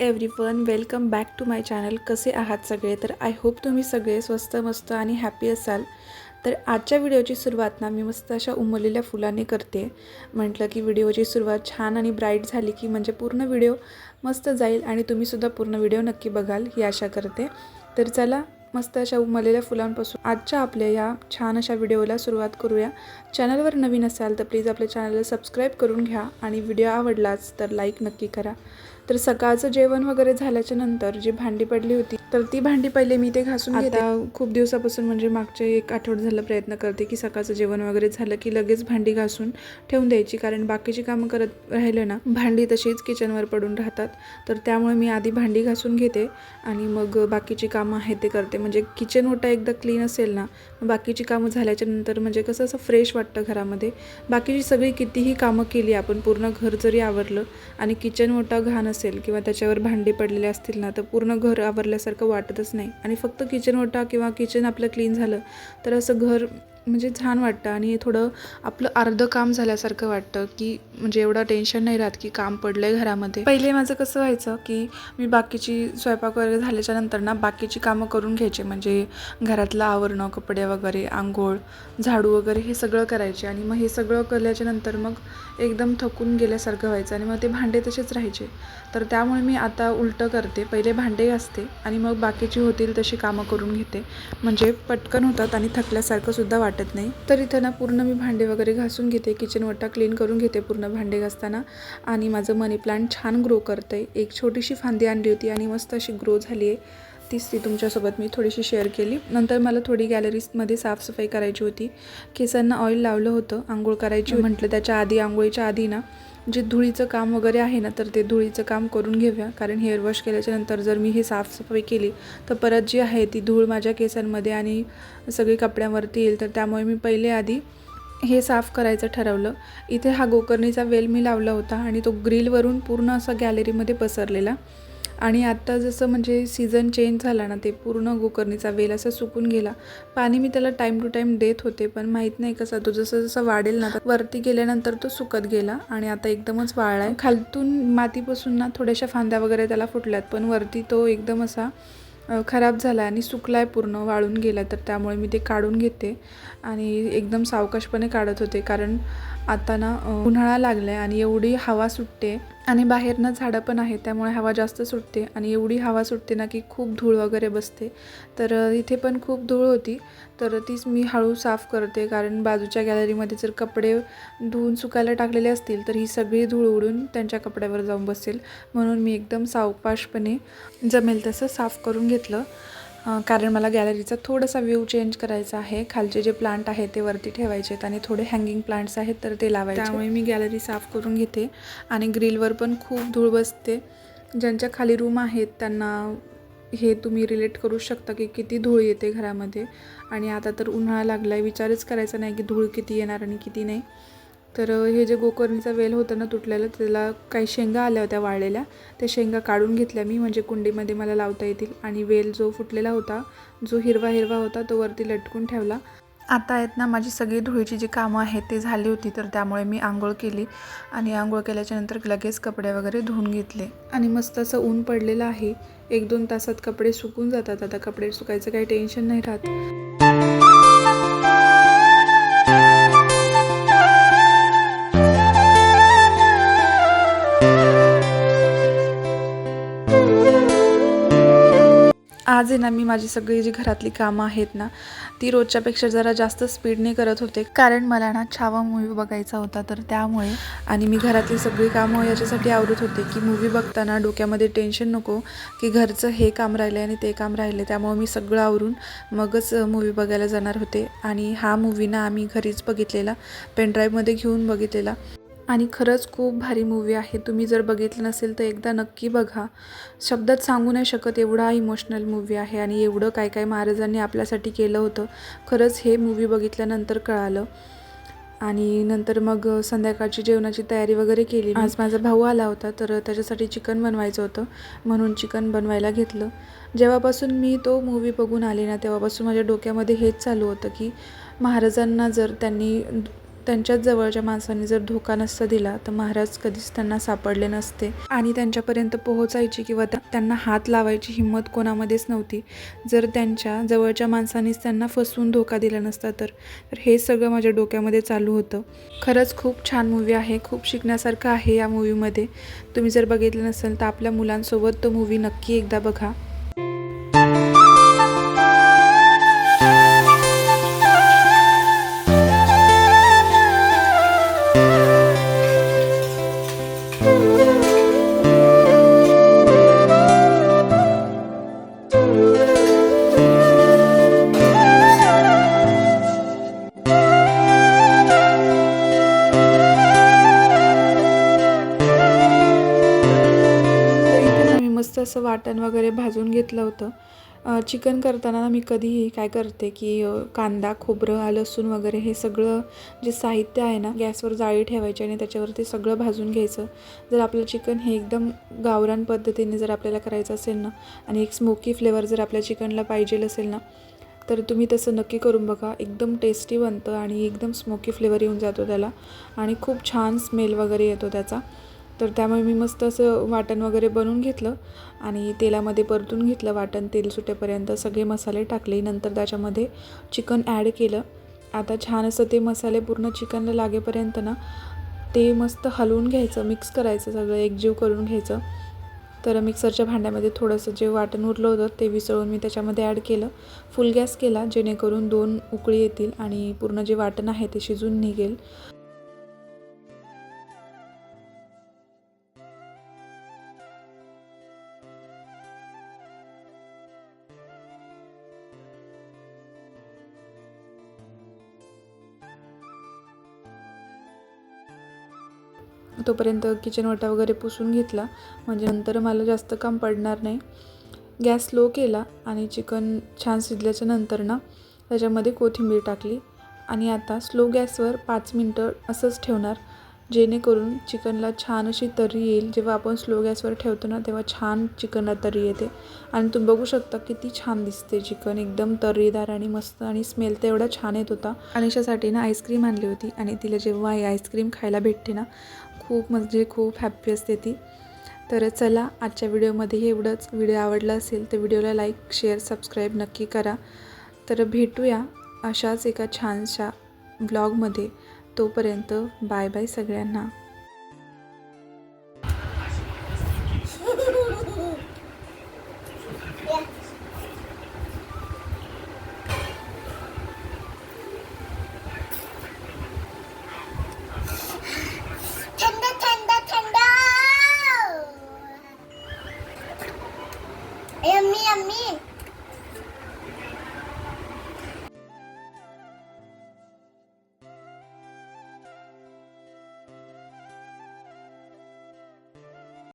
Everyone welcome back to my channel कसे आहात सगळे? तर आय होप तुम्ही सगळे स्वस्त मस्त आणि हॅपी असाल. तर आजच्या व्हिडिओची सुरुवात ना मी मस्त अशा उमललेल्या फुलाने करते. म्हटलं की व्हिडिओची सुरुवात छान आणि ब्राईट झाली की म्हणजे पूर्ण व्हिडिओ मस्त जाईल आणि तुम्हीसुद्धा पूर्ण व्हिडिओ नक्की बघाल ही आशा करते. तर चला मस्त अशा उमललेल्या फुलांपासून आजच्या आपल्या या छान अशा व्हिडिओला सुरुवात करूया. चॅनलवर नवीन असाल तर प्लीज आपल्या चॅनलला सबस्क्राईब करून घ्या आणि व्हिडिओ आवडलाच तर लाईक नक्की करा. तर सकाळचं जेवण वगैरे झाल्याच्यानंतर जी भांडी पडली होती तर ती भांडी पहिले मी ते घासून आता खूप दिवसापासून म्हणजे मागचे एक आठवड झालं प्रयत्न करते की सकाळचं जेवण वगैरे झालं की लगेच भांडी घासून ठेवून द्यायची. कारण बाकीची कामं करत राहिलं ना भांडी तशीच किचनवर पडून राहतात. तर त्यामुळे मी आधी भांडी घासून घेते आणि मग बाकीची कामं आहेत ते करते. म्हणजे किचन ओटा एकदा क्लीन असेल ना बाकीची कामं झाल्याच्यानंतर म्हणजे कसं असं फ्रेश वाटतं घरामध्ये. बाकीची सगळी कितीही कामं केली आपण पूर्ण घर जरी आवरलं आणि किचन ओटा घाण असेल असेल किंवा त्याच्यावर भांडी पडलेले असतील ना तर पूर्ण घर आवरल्यासारखं वाटतच नाही. आणि फक्त किचन ओटा किंवा किचन आपलं क्लीन झालं तर असं घर म्हणजे छान वाटतं आणि थोडं आपलं अर्धं काम झाल्यासारखं वाटतं की म्हणजे एवढं टेन्शन नाही राहत की काम पडलं आहे घरामध्ये. पहिले माझं कसं व्हायचं की मी बाकीची स्वयंपाक वगैरे झाल्याच्यानंतर ना बाकीची कामं करून घ्यायचे. म्हणजे घरातलं आवरणं कपडे वगैरे आंघोळ झाडू वगैरे हे सगळं करायचे आणि मग हे सगळं केल्याच्यानंतर मग एकदम थकून गेल्यासारखं व्हायचं आणि मग ते भांडे तसेच राहायचे. तर त्यामुळे मी आता उलटं करते. पहिले भांडे घासते आणि मग बाकीची होतील तशी कामं करून घेते. म्हणजे पटकन होतात आणि थकल्यासारखं सुद्धा वाटत नाही. तर इथं ना पूर्ण मी भांडे वगैरे घासून घेते. किचन वट्टा क्लीन करून घेते पूर्ण भांडे घासताना. आणि माझं मनी प्लांट छान ग्रो करतं आहे एक छोटीशी फांदी आणली होती आणि मस्त अशी ग्रो झाली आहे. तीच ती तुमच्यासोबत मी थोडीशी शेअर केली. नंतर मला थोडी गॅलरीजमध्ये साफसफाई करायची होती. केसांना ऑइल लावलं होतं. आंघोळ करायची म्हटलं त्याच्या आधी आंघोळीच्या आधी ना जे धुळीचं काम वगैरे आहे ना तर ते धुळीचं काम करून घेऊया. कारण हेअर वॉश केल्याच्यानंतर जर मी हे साफसफाई केली तर परत जी आहे ती धूळ माझ्या केसांमध्ये आणि सगळी कपड्यांवरती येईल. तर त्यामुळे मी पहिले आधी हे साफ करायचं ठरवलं. इथे हा गोकर्णीचा वेल मी लावला होता आणि तो ग्रिलवरून पूर्ण असा गॅलरीमध्ये पसरलेला. आणि आत्ता जसं म्हणजे सीझन चेंज झाला ना ते पूर्ण गोकर्णीचा वेल असा सुकून गेला. पाणी मी त्याला टाईम टू टाईम देत होते पण माहीत नाही कसा तो जसं जसं वाढेल ना तर वरती गेल्यानंतर तो सुकत गेला आणि आता एकदमच वाळला आहे. खालतून मातीपासून ना थोड्याशा फांद्या वगैरे त्याला फुटल्यात पण वरती तो एकदम असा खराब झाला आणि सुकला आहे पूर्ण वाळून गेला तर त्यामुळे मी ते काढून घेते आणि एकदम सावकाशपणे काढत होते. कारण आता ना उन्हाळा लागला आहे आणि एवढी हवा सुटते. आणि बाहेरनं झाडं पण आहेत त्यामुळे हवा जास्त सुटते. आणि एवढी हवा सुटते ना की खूप धूळ वगैरे बसते. तर इथे पण खूप धूळ होती. तर तीच मी हळू साफ करते. कारण बाजूच्या गॅलरीमध्ये जर कपडे धुवून सुकायला टाकलेले असतील तर ही सगळी धूळ उडून त्यांच्या कपड्यावर जाऊन बसेल. म्हणून मी एकदम सावकाशपणे जमेल तसं साफ करून घेतलं. कारण मला गॅलरीचा थोडासा व्ह्यू चेंज करायचा आहे. खालचे जे प्लांट आहेत ते वरती ठेवायचे आहेत आणि थोडे हँगिंग प्लांट्स आहेत तर ते लावायचे. त्यामुळे मी गॅलरी साफ करून घेते आणि ग्रिलवर पण खूप धूळ बसते. ज्यांच्या खाली रूम आहेत त्यांना हे तुम्ही रिलेट करू शकता की किती धूळ येते घरामध्ये. आणि आता तर उन्हाळा लागला आहे विचारच करायचा नाही की धूळ किती येणार आणि किती नाही. तर हे जे गोकर्णीचा वेल होता ना तुटलेला त्याला काही शेंगा आल्या होत्या वाळलेल्या. त्या शेंगा काढून घेतल्या मी म्हणजे कुंडीमध्ये मला लावता येतील. आणि वेल जो फुटलेला होता जो हिरवा हिरवा होता तो वरती लटकून ठेवला. आता आहेत ना माझी सगळी धुळीची जी कामं आहेत ती झाली होती. तर त्यामुळे मी आंघोळ केली. आणि आंघोळ केल्याच्यानंतर लगेच कपडे वगैरे धुवून घेतले. आणि मस्त असं ऊन पडलेलं आहे. एक दोन तासात कपडे सुकून जातात. आता कपडे सुकायचं काही टेन्शन नाही राहत. आज आहे ना मी माझी सगळी जी घरातली कामं आहेत ना ती रोजच्यापेक्षा जरा जास्त स्पीडने करत होते. कारण मला ना छावा मूवी बघायचा होता तर त्यामुळे आणि मी घरातली सगळी कामं याच्यासाठी आवरत होते की मूवी बघताना डोक्यामध्ये टेन्शन नको की घरचं हे काम राहिलं आणि ते काम राहिले त्यामुळे मी सगळं आवरून मगच मूवी बघायला जाणार होते. आणि हा मूवी ना आम्ही घरीच बघितलेला पेनड्राईव्हमध्ये घेऊन बघितलेला. आणि खरंच खूप भारी मूवी आहे. तुम्ही जर बघितलं नसेल तर एकदा नक्की बघा. शब्दात सांगू नाही शकत एवढा इमोशनल मूवी आहे आणि एवढं काय काय महाराजांनी आपल्यासाठी केलं होतं. खरंच हे मूवी बघितल्यानंतर कळालं. आणि नंतर मग संध्याकाळची जेवणाची तयारी वगैरे केली. आज माझा भाऊ आला होता तर त्याच्यासाठी चिकन बनवायचं होतं. म्हणून चिकन बनवायला घेतलं. जेव्हापासून मी तो मूवी बघून आले ना तेव्हापासून माझ्या डोक्यामध्ये हेच चालू होतं की महाराजांना जर त्यांनी त्यांच्याच जवळच्या माणसांनी जर धोका नसता दिला तर महाराज कधीच त्यांना सापडले नसते. आणि त्यांच्यापर्यंत पोहोचायची किंवा त्यांना हात लावायची हिंमत कोणामध्येच नव्हती. जर त्यांच्या जवळच्या माणसांनीच त्यांना फसवून धोका दिला नसता तर तर हे सगळं माझ्या डोक्यामध्ये चालू होतं. खरंच खूप छान मूवी आहे खूप शिकण्यासारखं आहे या मूवीमध्ये तुम्ही जर बघितलं नसेल तर आपल्या मुलांसोबत तो मूवी नक्की एकदा बघा. असं वाटण वगैरे भाजून घेतलं होतं. चिकन करताना ना मी कधीही काय करते की कांदा खोबरं लसूण वगैरे हे सगळं जे साहित्य आहे ना गॅसवर जाळी ठेवायची आणि त्याच्यावरती सगळं भाजून घ्यायचं. जर आपलं चिकन हे एकदम गावरान पद्धतीने जर आपल्याला करायचं असेल ना आणि एक स्मोकी फ्लेवर जर आपल्या चिकनला पाहिजे असेल ना तर तुम्ही तसं नक्की करून बघा. एकदम टेस्टी बनतं आणि एकदम स्मोकी फ्लेवर येऊन जातो त्याला. आणि खूप छान स्मेल वगैरे येतो त्याचा. तर त्यामुळे मी मस्त असं वाटण वगैरे बनवून घेतलं आणि तेलामध्ये परतून घेतलं वाटण तेल सुटेपर्यंत सगळे मसाले टाकले. नंतर त्याच्यामध्ये चिकन ॲड केलं. आता छान असं ते मसाले पूर्ण चिकनला लागेपर्यंत ना ते मस्त हलवून घ्यायचं मिक्स करायचं सगळं एकजीव करून घ्यायचं. तर मिक्सरच्या भांड्यामध्ये थोडंसं जे वाटण उरलं होतं ते विसळून मी त्याच्यामध्ये ॲड केलं. फुल गॅस केला जेणेकरून दोन उकळी येतील आणि पूर्ण जे वाटण आहे ते शिजून निघेल. तोपर्यंत किचन ओटा वगैरे पुसून घेतला. म्हणजे नंतर मला जास्त काम पडणार नाही. गॅस स्लो केला आणि चिकन छान शिजल्याच्या नंतर ना त्याच्यामध्ये कोथिंबीर टाकली. आणि आता स्लो गॅसवर पाच मिनटं असंच ठेवणार. जेणेकरून चिकनला छान अशी तर्री येईल. जेव्हा आपण स्लो गॅसवर ठेवतो ना तेव्हा छान चिकनला तर्री येते. आणि तुम्ही बघू शकता किती छान दिसते चिकन. एकदम तर्रीदार आणि मस्त आणि स्मेल तर एवढा छान येत होता. अनिशासाठी ना आईस्क्रीम आणली होती आणि तिला जेव्हा ही आईस्क्रीम खायला भेटते ना खूप म्हणजे खूप हॅप्पी असते ती. तर चला आजच्या व्हिडिओमध्ये हे एवढंच. व्हिडिओ आवडला असेल तर व्हिडिओला लाईक शेअर सबस्क्राईब नक्की करा. तर भेटूया अशाच एका छानशा ब्लॉगमध्ये तोपर्यंत बाय बाय सगळ्यांना.